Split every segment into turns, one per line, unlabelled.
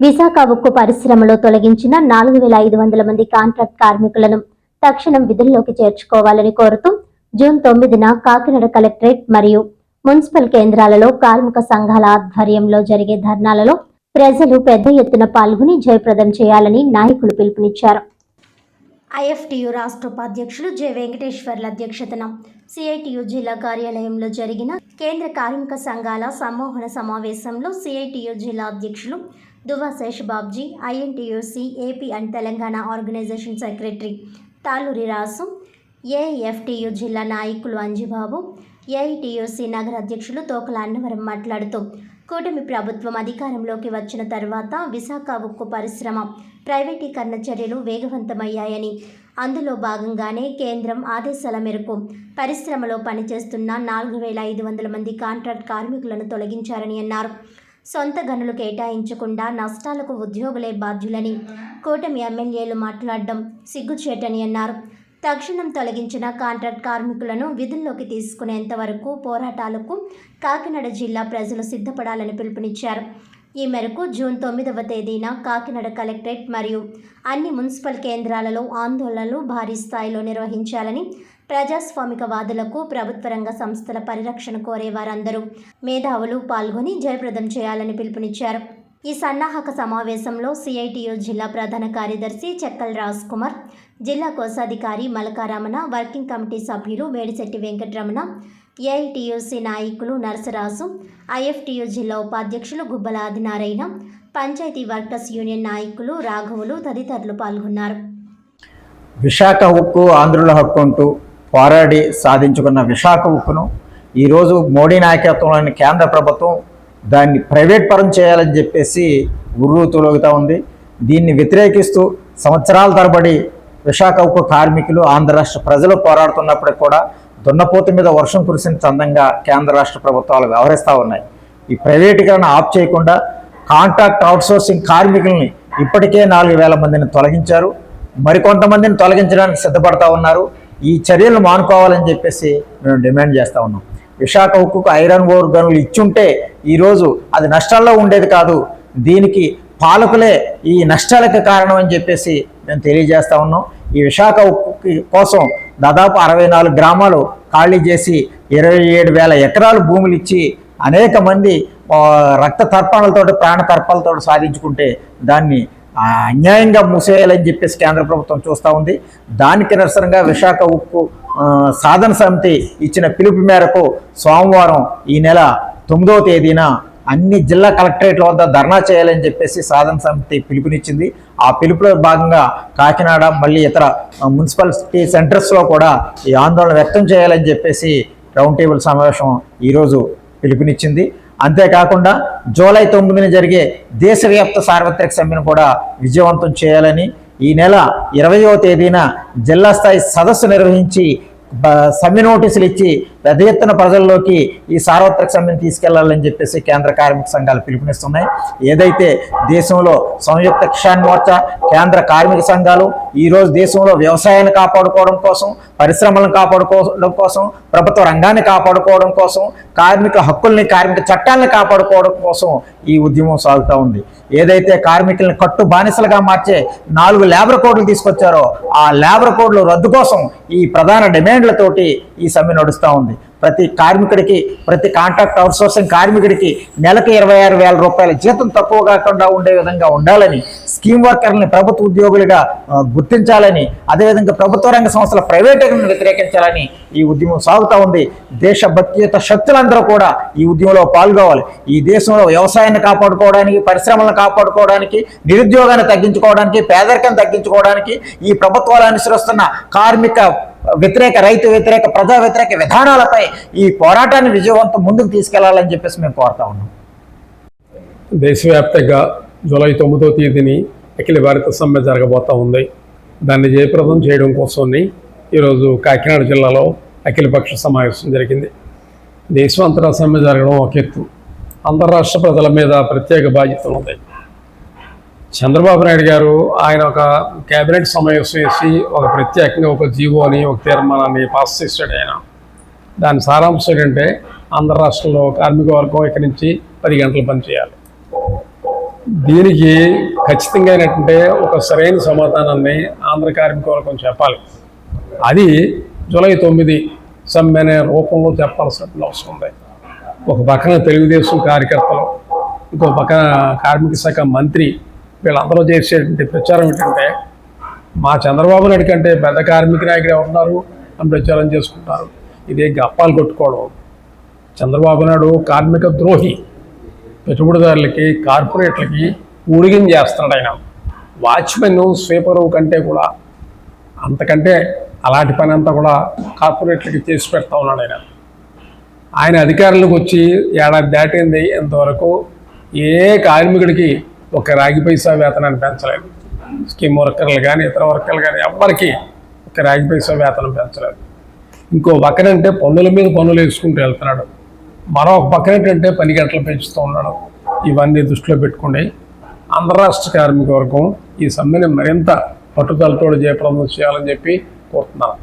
విశాఖ ఉక్కు పరిశ్రమలో తొలగించిన నాలుగు వేల ఐదు వందల మంది కాంట్రాక్ట్ కార్మికులను తక్షణం విధుల్లోకి చేర్చుకోవాలని కోరుతూ జూన్ తొమ్మిదిన కాకినాడ కలెక్టరేట్ మరియు మున్సిపల్ కేంద్రాలలో కార్మిక సంఘాల ఆధ్వర్యంలో జరిగే ధర్నాలలో ప్రజలు పెద్ద ఎత్తున పాల్గొని జయప్రదం చేయాలని నాయకులు పిలుపునిచ్చారు. ఐఎఫ్టియు రాష్ట్ర ఉపాధ్యక్షులు జె వెంకటేశ్వర్ల అధ్యక్షతన సిఐటియు జిల్లా కార్యాలయంలో జరిగిన కేంద్ర కార్మిక సంఘాల సమ్మోహన సమావేశంలో సిఐటియు జిల్లా అధ్యక్షులు Duva Seshababji INTUC AP and Telangana organisation secretary Taluri Rasu AFTU జిల్లా నాయకులు అంజిబాబు ఏఐటీయూసీ నగర అధ్యక్షులు తోకల అన్నవరం మాట్లాడుతూ కూటమి ప్రభుత్వం అధికారంలోకి వచ్చిన తర్వాత విశాఖ ఉక్కు పరిశ్రమ ప్రైవేటీకరణ చర్యలు వేగవంతమయ్యాయని అందులో భాగంగానే కేంద్రం ఆదేశాల మేరకు పరిశ్రమలో పనిచేస్తున్న నాలుగు వేల ఐదు వందల మంది కాంట్రాక్ట్ కార్మికులను తొలగించారని అన్నారు. సొంత గనులు కేటాయించకుండా నష్టాలకు ఉద్యోగులే బాధ్యులని కూటమి ఎమ్మెల్యేలు మాట్లాడడం సిగ్గుచేటని అన్నారు. తక్షణం తొలగించిన కాంట్రాక్ట్ కార్మికులను విధుల్లోకి తీసుకునేంత వరకు పోరాటాలకు కాకినాడ జిల్లా ప్రజలు సిద్ధపడాలని పిలుపునిచ్చారు. ఈ మేరకు జూన్ తొమ్మిదవ తేదీన కాకినాడ కలెక్టరేట్ మరియు అన్ని మున్సిపల్ కేంద్రాలలో ఆందోళనలు భారీ స్థాయిలో నిర్వహించాలని ప్రజాస్వామిక వాదులకు ప్రభుత్వ రంగ సంస్థల పరిరక్షణ కోరే వారందరూ మేధావులు పాల్గొని జయప్రదం చేయాలని పిలుపునిచ్చారు. ఈ సన్నాహక సమావేశంలో సిఐటియు జిల్లా ప్రధాన కార్యదర్శి చెక్కల్ రాజ్ కుమార్ జిల్లా కోశాధికారి మలకారమణ వర్కింగ్ కమిటీ సభ్యులు మేడిశెట్టి వెంకటరమణ ఏఐటియుసి నాయకులు నరసరాజు ఐఎఫ్టియు జిల్లా ఉపాధ్యక్షులు గుబ్బల ఆదినారాయణ పంచాయతీ వర్కర్స్ యూనియన్ నాయకులు రాఘవులు తదితరులు పాల్గొన్నారు.
విశాఖ హక్కు ఆంధ్రుల హక్కు అంటూ పోరాడి సాధించుకున్న విశాఖ ఉక్కును ఈరోజు మోడీ నాయకత్వంలోని కేంద్ర ప్రభుత్వం దాన్ని ప్రైవేట్ పరం చేయాలని చెప్పేసి ఉర్రు తొలగుతూ ఉంది. దీన్ని వ్యతిరేకిస్తూ సంవత్సరాల తరబడి విశాఖ ఉక్కు కార్మికులు ఆంధ్ర రాష్ట్ర ప్రజలు పోరాడుతున్నప్పటికి కూడా దున్నపోతు మీద వర్షం కురిసిన చందంగా కేంద్ర రాష్ట్ర ప్రభుత్వాలు వ్యవహరిస్తూ ఉన్నాయి. ఈ ప్రైవేటీకరణ ఆఫ్ చేయకుండా కాంట్రాక్ట్ అవుట్సోర్సింగ్ కార్మికుల్ని ఇప్పటికే నాలుగు వేల మందిని తొలగించారు. మరికొంతమందిని తొలగించడానికి సిద్ధపడతా ఉన్నారు. ఈ చర్యలు మానుకోవాలని చెప్పేసి మేము డిమాండ్ చేస్తూ ఉన్నాం. విశాఖ ఉక్కుకు ఐరన్ ఓర్ గనులు ఇచ్చుంటే ఈరోజు అది నష్టాల్లో ఉండేది కాదు. దీనికి పాలకులే ఈ నష్టాలకు కారణం అని చెప్పేసి మేము తెలియజేస్తూ ఉన్నాం. ఈ విశాఖ ఉక్కు కోసం దాదాపు అరవై నాలుగు గ్రామాలు ఖాళీ చేసి ఇరవై ఏడు వేల ఎకరాలు భూములు ఇచ్చి అనేక మంది రక్త తర్పణలతోటి ప్రాణ తర్పాలతో సాధించుకుంటే దాన్ని అన్యాయంగా మూసేయాలని చెప్పేసి కేంద్ర ప్రభుత్వం చూస్తూ ఉంది. దానికి నిరసనగా విశాఖ ఉక్కు సాధన సమితి ఇచ్చిన పిలుపు మేరకు సోమవారం ఈ నెల తొమ్మిదవ తేదీన అన్ని జిల్లా కలెక్టరేట్ల వద్ద ధర్నా చేయాలని చెప్పేసి సాధన సమితి పిలుపునిచ్చింది. ఆ పిలుపులో భాగంగా కాకినాడ మళ్ళీ ఇతర మున్సిపాలిటీ సెంటర్స్లో కూడా ఈ ఆందోళన వ్యక్తం చేయాలని చెప్పేసి రౌండ్ టేబుల్ సమావేశం ఈరోజు పిలుపునిచ్చింది. అంతేకాకుండా జూలై తొమ్మిదిన జరిగే దేశవ్యాప్త సార్వత్రిక సమ్మెను కూడా విజయవంతం చేయాలని ఈ నెల ఇరవయో తేదీన జిల్లా స్థాయి సదస్సు నిర్వహించి సమ్మె నోటీసులు ఇచ్చి పెద్ద ఎత్తున ప్రజల్లోకి ఈ సార్వత్రిక సమ్మెను తీసుకెళ్ళాలని చెప్పేసి కేంద్ర కార్మిక సంఘాలు పిలుపునిస్తున్నాయి. ఏదైతే దేశంలో సంయుక్త కిషాన్ మోర్చా కేంద్ర కార్మిక సంఘాలు ఈరోజు దేశంలో వ్యవసాయాన్ని కాపాడుకోవడం కోసం పరిశ్రమలను కాపాడుకోవడం కోసం ప్రభుత్వ రంగాన్ని కాపాడుకోవడం కోసం కార్మిక హక్కుల్ని కార్మిక చట్టాలను కాపాడుకోవడం కోసం ఈ ఉద్యమం సాగుతూ ఉంది. ఏదైతే కార్మికులను కట్టు బానిసలుగా మార్చే నాలుగు లేబర్ కోడ్లు తీసుకొచ్చారో ఆ లేబర్ కోడ్లు రద్దు కోసం ఈ ప్రధాన డిమాండ్లతోటి ఈ సమ్మె నడుస్తూ ఉంది. ప్రతి కార్మికుడికి ప్రతి కాంట్రాక్ట్ అవుట్సోర్సింగ్ కార్మికుడికి నెలకు ఇరవై ఆరు వేల రూపాయల జీతం తక్కువ కాకుండా ఉండే విధంగా ఉండాలని స్కీమ్ వర్కర్ని ప్రభుత్వ ఉద్యోగులుగా గుర్తించాలని అదేవిధంగా ప్రభుత్వ రంగ సంస్థల ప్రైవేటీకరణను వ్యతిరేకించాలని ఈ ఉద్యమం సాగుతూ ఉంది. దేశభక్తియుత శక్తులందరూ కూడా ఈ ఉద్యమంలో పాల్గొవాలి. ఈ దేశంలో వ్యవసాయాన్ని కాపాడుకోవడానికి పరిశ్రమలను కాపాడుకోవడానికి నిరుద్యోగాన్ని తగ్గించుకోవడానికి పేదరికం తగ్గించుకోవడానికి ఈ ప్రభుత్వాలు అనుసరిస్తున్న కార్మిక వ్యతిరేక రైతు వ్యతిరేక ప్రజా వ్యతిరేక విధానాలపై ఈ పోరాటాన్ని విజయవంతం ముందుకు తీసుకెళ్ళాలని చెప్పేసి మేము కోరుతా ఉన్నాం.
దేశవ్యాప్తంగా జూలై తొమ్మిదో తేదీని అఖిల భారత సమ్మె జరగబోతా ఉంది. దాన్ని జయప్రదం చేయడం కోసమని ఈరోజు కాకినాడ జిల్లాలో అఖిలపక్ష సమావేశం జరిగింది. దేశమంతటా సమ్మె జరగడం ఒక ఎత్తు. అంతర్రాష్ట్ర ప్రజల మీద ప్రత్యేక బాధ్యతలు ఉన్నాయి. చంద్రబాబు నాయుడు గారు ఆయన ఒక కేబినెట్ సమావేశం వేసి ఒక ప్రత్యేకంగా ఒక జీవో అని ఒక తీర్మానాన్ని పాస్ చేశాడు ఆయన. దాని సారాంశం ఏంటంటే ఆంధ్ర రాష్ట్రంలో కార్మిక వర్గం ఇక్కడి నుంచి పది గంటలు పనిచేయాలి. దీనికి ఖచ్చితంగా ఏంటంటే ఒక సరైన సమాధానాన్ని ఆంధ్ర కార్మిక వర్గం చెప్పాలి. అది జూలై తొమ్మిది సమ్మె అనే రూపంలో చెప్పాల్సిన అవసరం ఉంది. ఒక పక్కన తెలుగుదేశం కార్యకర్తలు ఇంకో పక్కన కార్మిక శాఖ మంత్రి వీళ్ళందరూ చేసేటువంటి ప్రచారం ఏంటంటే మా చంద్రబాబు నాయుడు కంటే పెద్ద కార్మిక నాయకుడు ఉన్నారు అని ప్రచారం చేసుకుంటారు. ఇదే గప్పాలు కొట్టుకోవడం. చంద్రబాబు నాయుడు కార్మిక ద్రోహి. పెట్టుబడిదారులకి కార్పొరేట్లకి ఊడిగిం చేస్తున్నాడు ఆయన. వాచ్మెన్ స్వీపరు కంటే కూడా అంతకంటే అలాంటి పని అంతా కూడా కార్పొరేట్లకి చేసి పెడతా ఉన్నాడు ఆయన. ఆయన అధికారంలోకి వచ్చి ఏడాది దాటింది. ఇంతవరకు ఏ కార్మికుడికి ఒక రాగి పైసా వేతనాన్ని పెంచలేదు. స్కీమ్ వర్కర్లు కానీ ఇతర వర్కర్లు కానీ ఎవ్వరికి ఒక రాగి పైసా వేతనం పెంచలేదు. ఇంకో పక్కనంటే పన్నుల మీద పన్నులు వేసుకుంటూ వెళ్తున్నాడు. మరొక పక్కన ఏంటంటే పని గంటలు పెంచుతూ ఉన్నాడు. ఇవన్నీ దృష్టిలో పెట్టుకుని ఆంధ్ర రాష్ట్ర కార్మిక వర్గం ఈ సమ్మెని మరింత పట్టుదలతో జయప్రదం చేయాలని చెప్పి కోరుతున్నాను.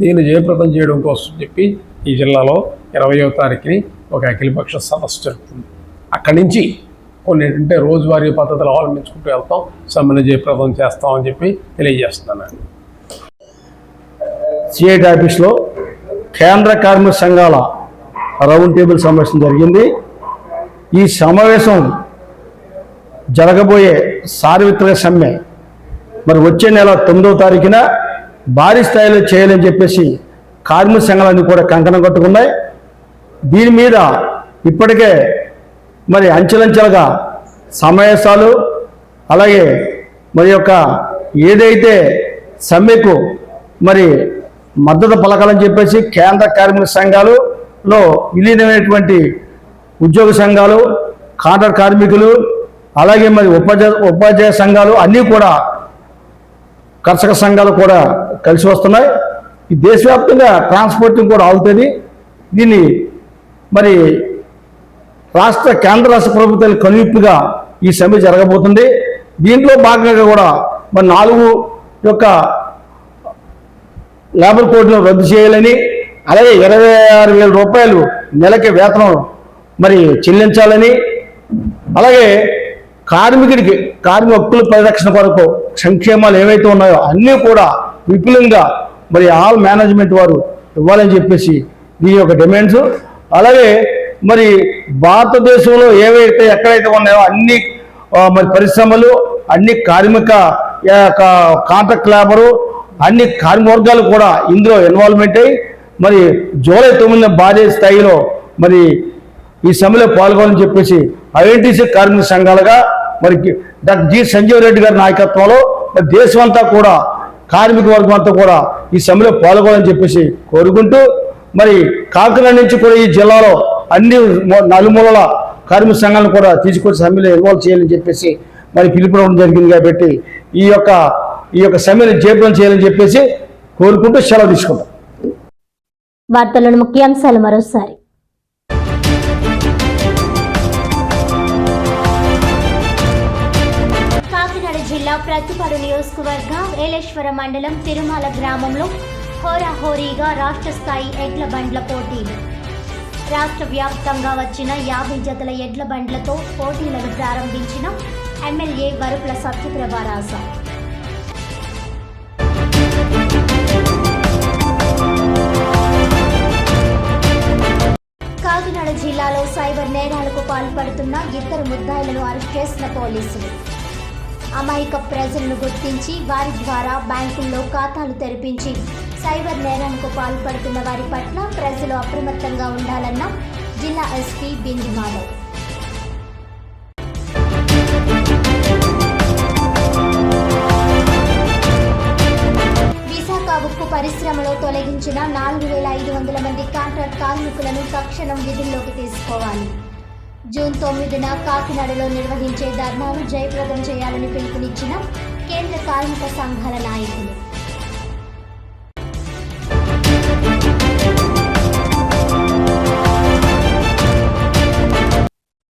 దీన్ని జయప్రదం చేయడం కోసం చెప్పి ఈ జిల్లాలో ఇరవయో తారీఖుని ఒక అఖిలపక్ష సదస్సు జరుగుతుంది అక్కడి నుంచి కొన్ని అంటే రోజువారీ పద్ధతులు అవలంబించుకుంటూ వెళ్తాం. సమ్మెను జయప్రదం చేస్తామని చెప్పి తెలియజేస్తున్నాను.
సిఐటి ఆఫీస్లో కేంద్ర కార్మిక సంఘాల రౌండ్ టేబుల్ సమావేశం జరిగింది. ఈ సమావేశం జరగబోయే సార్వత్రిక సమ్మె మరి వచ్చే నెల తొమ్మిదవ తారీఖున భారీ స్థాయిలో చేయాలని చెప్పేసి కార్మిక సంఘాలన్నీ కూడా కంకణం కట్టుకున్నాయి. దీని మీద ఇప్పటికే మరి అంచెలంచెలుగా సమావేశాలు అలాగే మరి యొక్క ఏదైతే సమ్మెకు మరి మద్దతు పలకాలని చెప్పేసి కేంద్ర కార్మిక సంఘాలులో విలీనమైనటువంటి ఉద్యోగ సంఘాలు కాంట్రాక్ట్ కార్మికులు అలాగే మరి ఉపాధ్యాయ ఉపాధ్యాయ సంఘాలు అన్నీ కూడా కర్షక సంఘాలు కూడా కలిసి వస్తున్నాయి. ఈ దేశవ్యాప్తంగా ట్రాన్స్పోర్టింగ్ కూడా ఆగుతుంది. దీన్ని మరి రాష్ట్ర కేంద్ర రాష్ట్ర ప్రభుత్వాలు కనువిప్పుగా ఈ సమ్మె జరగబోతుంది. దీంట్లో భాగంగా కూడా మరి నాలుగు యొక్క లేబర్ కోడ్ను రద్దు చేయాలని అలాగే ఇరవై ఆరు వేల రూపాయలు నెలకి వేతనం మరి చెల్లించాలని అలాగే కార్మికుడికి కార్మిక హక్కుల పరిరక్షణ కొరకు సంక్షేమాలు ఏవైతే ఉన్నాయో అన్నీ కూడా విపులంగా మరి ఆల్ మేనేజ్మెంట్ వారు ఇవ్వాలని చెప్పేసి దీని యొక్క డిమాండ్స్. అలాగే మరి భారతదేశంలో ఏవైతే ఎక్కడైతే ఉన్నాయో అన్ని మరి పరిశ్రమలు అన్ని కార్మిక కాంట్రాక్ట్ లేబరు అన్ని కార్మిక వర్గాలు కూడా ఇందులో ఇన్వాల్వ్మెంట్ అయ్యి మరి జూలై తొమ్మిదిన భారీ స్థాయిలో మరి ఈ సమ్మెలో పాల్గొనని చెప్పేసి ఐఎన్టీసీ కార్మిక సంఘాలుగా మరి డాక్టర్ జి సంజీవ్ రెడ్డి గారి నాయకత్వంలో మరి దేశం అంతా కూడా కార్మిక వర్గం అంతా కూడా ఈ సమ్మెలో పాల్గొనాలని చెప్పేసి కోరుకుంటూ మరి కాకినాడ నుంచి కూడా ఈ జిల్లాలో అన్ని నలుమూలల కార్మిక సంఘాలను కూడా తీసుకొచ్చి సమ్మెలో ఇన్వాల్వ్ చేయాలని చెప్పేసి మరి పిలుపునవడం జరిగింది కాబట్టి ఈ యొక్క ఈ యొక్క సమ్మెను జయప్రదం చేయాలని చెప్పేసి కోరుకుంటూ సెలవు తీసుకుంటాం.
వార్తలను ముఖ్యాంశాలు మరోసారి. కాకినాడ జిల్లా ప్రతిపాడు నియోజకవర్గం ఏలేశ్వర మండలం తిరుమల గ్రామంలో హోరాహోరీగా రాష్ట్ర స్థాయి ఎడ్ల బండ్ల పోటీలు. రాష్ట్ర వ్యాప్తంగా వచ్చిన యాభై జతల ఎడ్ల బండ్లతో పోటీలను ప్రారంభించిన ఎమ్మెల్యే వరుపుల సత్యప్రభారాజ. కాకినాడ జిల్లాలో సైబర్ నేరాలకు పాల్పడుతున్న ఇద్దరు ముద్దాయిలను అరెస్ట్ చేసిన పోలీసులు. అమాయక ప్రజలను గుర్తించి వారి ద్వారా బ్యాంకుల్లో ఖాతాలు తెరిపించి సైబర్ నేరానికి పాల్పడుతున్న వారి పట్ల ప్రజలు అప్రమత్తంగా ఉండాలన్న జిల్లా ఎస్పీ బిందు మాధవ్. విశాఖ ఉక్కు పరిశ్రమలో తొలగించిన నాలుగు వేల ఐదు వందల మంది కాంట్రాక్ట్ కార్మికులను తక్షణం విధుల్లోకి తీసుకోవాలి. జూన్ తొమ్మిదిన కాకినాడలో నిర్వహించే ధర్నాను జయప్రదం చేయాలని పిలుపునిచ్చిన కేంద్ర కార్మిక సంఘాల నాయకులు.